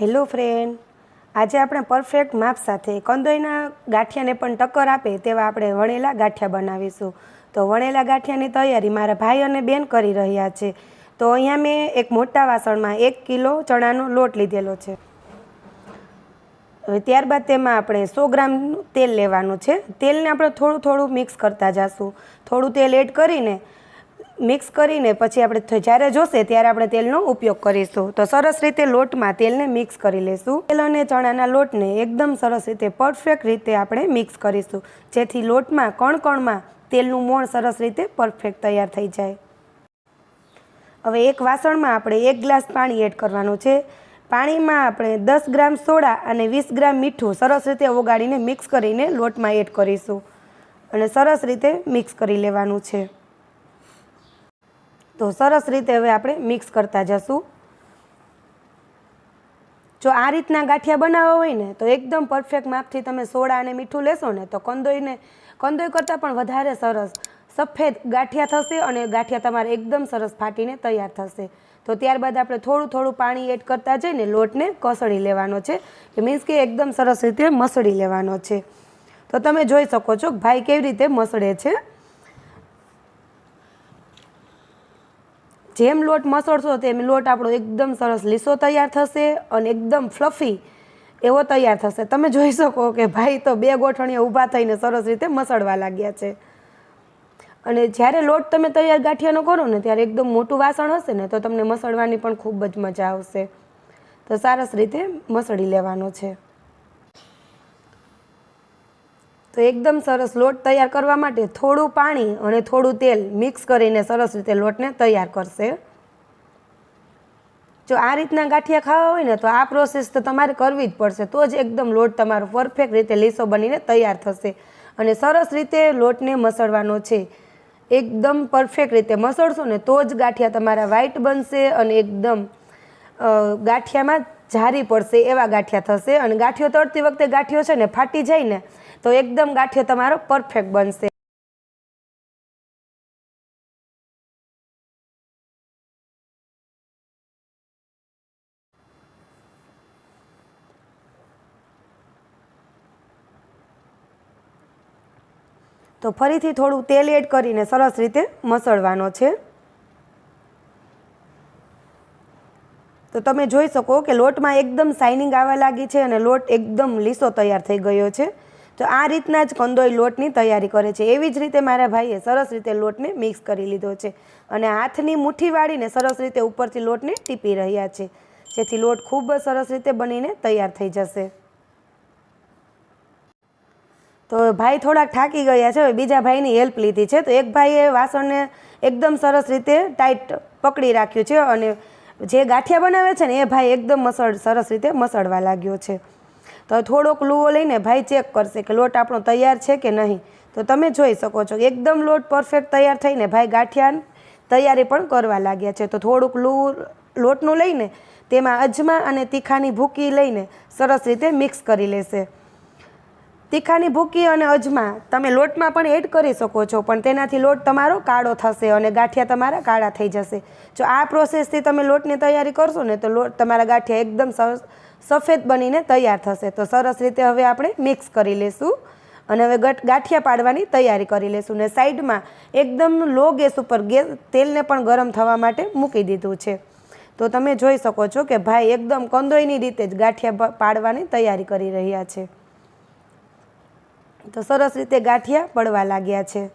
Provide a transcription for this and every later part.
Hello friend. આજે આપણે perfect માપ સાથે કંદોઈના ગાંઠિયાને પણ ટક્કર આપે તેવા આપણે વણેલા ગાંઠિયા બનાવીશું. તો વણેલા ગાંઠિયાની તૈયારી મારા ભાઈ અને બેન કરી રહ્યા છે. તો અહીંયા મેં એક મોટા વાસણમાં એક કિલો ચણાનો લોટ લીધેલો છે. હવે ત્યારબાદ તેમાં આપણે સો ગ્રામ તેલ લેવાનું છે. તેલને આપણે થોડું થોડું મિક્સ કરતા જઈશું થોડું તેલ એડ કરીને મિક્સ કરીને પછી આપણે જ્યારે જોશે ત્યારે આપણે તેલનો ઉપયોગ કરીશું. તો સરસ રીતે લોટમાં તેલને મિક્સ કરી લઈશું તેલ અને ચણાના લોટને એકદમ સરસ રીતે પરફેક્ટ રીતે આપણે મિક્સ કરીશું. જેથી લોટમાં કણ કણમાં તેલનું મોણ સરસ રીતે પરફેક્ટ તૈયાર થઈ જાય. હવે એક વાસણમાં આપણે એક ગ્લાસ પાણી એડ કરવાનું છે. પાણીમાં આપણે દસ ગ્રામ સોડા અને વીસ ગ્રામ મીઠું સરસ રીતે ઓગાળીને મિક્સ કરીને લોટમાં એડ કરીશું. અને સરસ રીતે મિક્સ કરી લેવાનું છે. તો સરસ રીતે હવે આપણે મિક્સ કરતા જશું. જો આ રીતના ગાંઠિયા બનાવવા હોય ને, તો એકદમ પરફેક્ટ માપથી તમે સોડા અને મીઠું લેશો ને, તો કંદોઈને, કંદોઈ કરતાં પણ વધારે સરસ. સફેદ ગાંઠિયા થશે અને ગાંઠિયા તમારે એકદમ સરસ ફાટીને તૈયાર થશે. તો ત્યારબાદ આપણે થોડું થોડું પાણી એડ કરતા જઈને લોટને કસળી લેવાનો છે. કે મીન્સ કે એકદમ સરસ રીતે મસળી લેવાનો છે. તો તમે જોઈ શકો છો ભાઈ કેવી રીતે મસળે છે. જેમ લોટ મસળશો તેમ લોટ આપણો એકદમ સરસ લીસો તૈયાર થશે અને એકદમ ફ્લફી એવો તૈયાર થશે. તમે જોઈ શકો કે ભાઈ તો બે ગોઠણીઓ ઊભા થઈને સરસ રીતે મસળવા લાગ્યા છે. અને જ્યારે લોટ તમે તૈયાર ગાંઠિયાનો કરો ને ત્યારે એકદમ મોટું વાસણ હશે ને તો તમને મસળવાની પણ ખૂબ જ મજા આવશે. તો સરસ રીતે મસળી લેવાનો છે. તો એકદમ સરસ લોટ તૈયાર કરવા માટે થોડું પાણી અને થોડું તેલ મિક્સ કરીને સરસ રીતે લોટને તૈયાર કરશે. જો આ રીતના ગાંઠિયા ખાવા હોય ને તો આ પ્રોસેસ તો તમારે કરવી જ પડશે. તો જ એકદમ લોટ તમારો પરફેક્ટ રીતે લીસો બનીને તૈયાર થશે. અને સરસ રીતે લોટને મસળવાનો છે. એકદમ પરફેક્ટ રીતે મસળશો ને તો જ ગાંઠિયા તમારા વ્હાઈટ બનશે અને એકદમ ગાંઠિયામાં જારી પડશે, એવા ગાંઠિયા થશે. અને ગાંઠિયો તળતી વખતે ગાંઠિયો છે ને, ફાટી જાય ને, તો એકદમ ગાંઠિયો તમારો પરફેક્ટ બનશે. તો ફરીથી થોડું તેલ એડ કરીને સરસ રીતે મસળવાનો છે. તો તમે જોઈ શકો કે લોટમાં એકદમ શાઇનિંગ આવવા લાગી છે અને લોટ એકદમ લીસો તૈયાર થઈ ગયો છે. તો આ રીતના જ કંદોઈ લોટની તૈયારી કરે છે. એવી જ રીતે મારા ભાઈએ સરસ રીતે લોટને મિક્સ કરી લીધો છે અને હાથની મુઠ્ઠી વાળીને સરસ રીતે ઉપરથી લોટને ટીપી રહ્યા છે. જેથી લોટ ખૂબ સરસ રીતે બનીને તૈયાર થઈ જશે. તો ભાઈ થોડાક થાકી ગયા છે. હવે બીજા ભાઈની હેલ્પ લીધી છે. તો એક ભાઈએ વાસણને એકદમ સરસ રીતે ટાઈટ પકડી રાખ્યું છે અને જે ગાંઠિયા બનાવે છે ને એ ભાઈ એકદમ મસળ સરસ રીતે મસળવા લાગ્યો છે. તો થોડોક લુવો લઈને ભાઈ ચેક કરશે કે લોટ આપણો તૈયાર છે કે નહીં. તો તમે જોઈ શકો છો એકદમ લોટ પરફેક્ટ તૈયાર થઈને ભાઈ ગાંઠિયા તૈયારી પણ કરવા લાગ્યા છે. તો થોડુંક લૂ લોટનું લઈને તેમાં અજમા અને તીખાની ભૂકી લઈને સરસ રીતે મિક્સ કરી લેશે. તીખાની ભૂકી અને અજમા. તમે લોટમાં પણ એડ કરી શકો છો, પણ તેનાથી લોટ તમારો કાળો થશે અને ગાંઠિયા તમારા કાળા થઈ જશે. જો આ પ્રોસેસથી તમે લોટની તૈયારી કરશો ને, તો લોટ તમારા ગાંઠિયા એકદમ સફેદ બનીને તૈયાર થશે. તો સરસ રીતે હવે આપણે મિક્સ કરી લેશું અને હવે ગઠ ગાંઠિયા પાડવાની તૈયારી કરી લેશું ને સાઈડમાં એકદમ લો ગેસ ઉપર ગેસ, તેલને પણ ગરમ થવા માટે મૂકી દીધું છે. તો તમે જોઈ શકો છો કે ભાઈ એકદમ કંદોઈની રીતે જ ગાંઠિયા પાડવાની તૈયારી કરી રહ્યા છે. તો સરસ રીતે ગાંઠિયા પડવા લાગ્યા છે.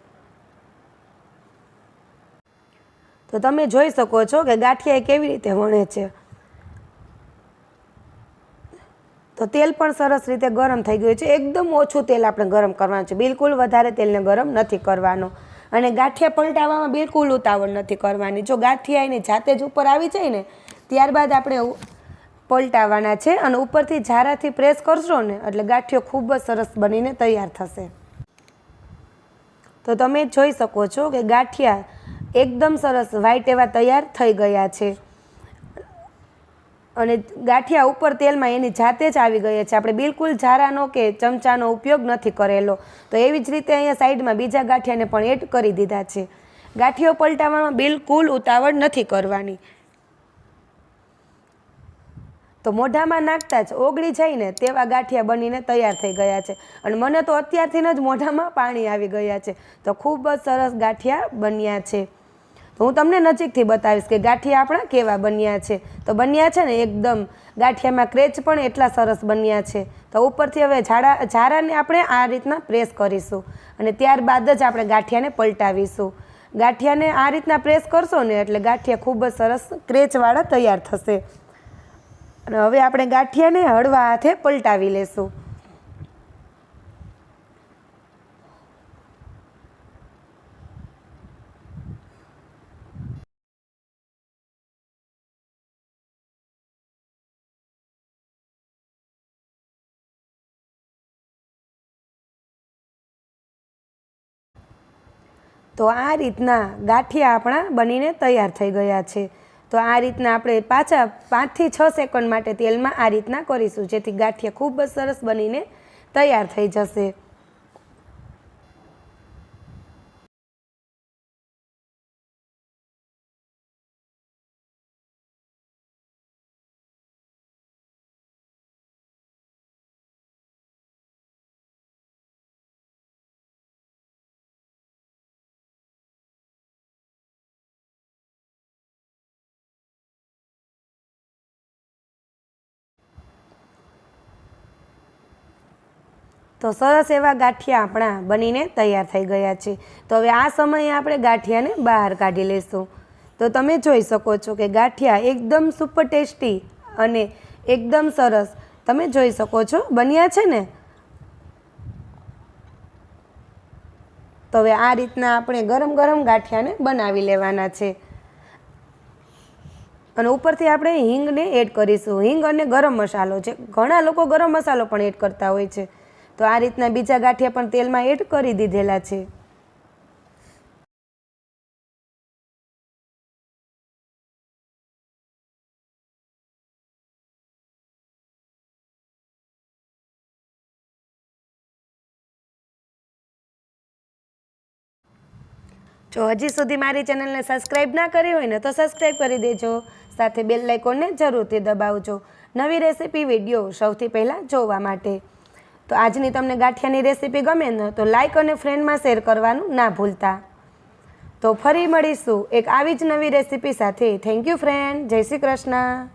તો તમે જોઈ શકો છો કે ગાંઠિયા કેવી રીતે વણે છે. તો તેલ પણ સરસ રીતે ગરમ થઈ ગયું છે. એકદમ ઓછું તેલ આપણે ગરમ કરવાનું છે. બિલકુલ વધારે તેલને ગરમ નથી કરવાનો. અને ગાંઠિયા પલટાવવામાં બિલકુલ ઉતાવળ નથી કરવાની. જો ગાંઠિયા એની જાતે જ ઉપર આવી જાય ને, ત્યારબાદ આપણે પલટાવવાના છે અને ઉપરથી ઝારાથી પ્રેસ કરશો ને એટલે ગાંઠિયો ખૂબ જ સરસ બનીને તૈયાર થશે. તો તમે જોઈ શકો છો કે ગાંઠિયા એકદમ સરસ વ્હાઈટ એવા તૈયાર થઈ ગયા છે. અને ગાંઠિયા ઉપર તેલમાં એની જાતે જ આવી ગયા છે. આપણે બિલકુલ ઝારાનો કે ચમચાનો ઉપયોગ નથી કરેલો. તો એવી જ રીતે અહીંયા સાઈડમાં બીજા ગાંઠિયાને પણ એડ કરી દીધા છે. ગાંઠિયો પલટાવવામાં બિલકુલ ઉતાવળ નથી કરવાની. તો મોઢામાં નાખતા જ ઓગળી જાય ને તેવા ગાંઠિયા બનીને તૈયાર થઈ ગયા છે. અને મને તો અત્યારથી જ મોઢામાં પાણી આવી ગયા છે. તો ખૂબ જ સરસ ગાંઠિયા બન્યા છે. તો હું તમને નજીકથી બતાવીશ કે ગાંઠિયા આપણા કેવા બન્યા છે. તો બન્યા છે ને એકદમ ગાંઠિયામાં ક્રેચ પણ એટલા સરસ બન્યા છે. તો ઉપરથી હવે ઝાડા, ઝારાને આપણે આ રીતના પ્રેસ કરીશું. અને ત્યારબાદ જ આપણે ગાંઠિયાને પલટાવીશું. ગાંઠિયાને આ રીતના પ્રેસ કરશો ને એટલે ગાંઠિયા ખૂબ જ સરસ ક્રેચવાળા તૈયાર થશે. અને હવે આપણે ગાંઠિયાને હળવા હાથે પલટાવી લેશું. તો આ રીતના ગાંઠિયા આપણા બનીને તૈયાર થઈ ગયા છે. તો આ રીતના આપણે પાછા પાંચથી છ સેકન્ડ માટે તેલમાં આ રીતના કરીશું, જેથી ગાંઠિયા ખૂબ જ સરસ બનીને તૈયાર થઈ જશે. તો સરસ એવા ગાંઠિયા આપણા બનીને તૈયાર થઈ ગયા છે. તો હવે આ સમયે આપણે ગાંઠિયાને બહાર કાઢી લઈશું. તો તમે જોઈ શકો છો કે ગાંઠિયા એકદમ સુપર ટેસ્ટી અને એકદમ સરસ. તમે જોઈ શકો છો, બન્યા છે ને? તો હવે આ રીતના આપણે ગરમ ગરમ ગાંઠિયાને બનાવી લેવાના છે. અને ઉપરથી આપણે હિંગને એડ કરીશું. હિંગ અને ગરમ મસાલો છે. ઘણા લોકો ગરમ મસાલો પણ એડ કરતા હોય છે. તો આ રીતના બીજા ગાંઠિયા પણ તેલમાં એડ કરી દીધેલા છે. જો હજી સુધી મારી ચેનલને સબસ્ક્રાઈબ ના કરી હોય ને તો સબસ્ક્રાઈબ કરી દેજો. સાથે બેલ લાઇકોનને જરૂરથી દબાવજો. નવી રેસીપી વીડિયો સૌથી પહેલાં જોવા માટે. તો આજની તમને ગાંઠિયાની રેસીપી ગમે ને, તો લાઇક અને ફ્રેન્ડમાં શેર કરવાનું ના ભૂલતા. તો ફરી મળીશું એક આવી જ નવી રેસીપી સાથે. થેન્ક યુ ફ્રેન્ડ જય શ્રી કૃષ્ણ.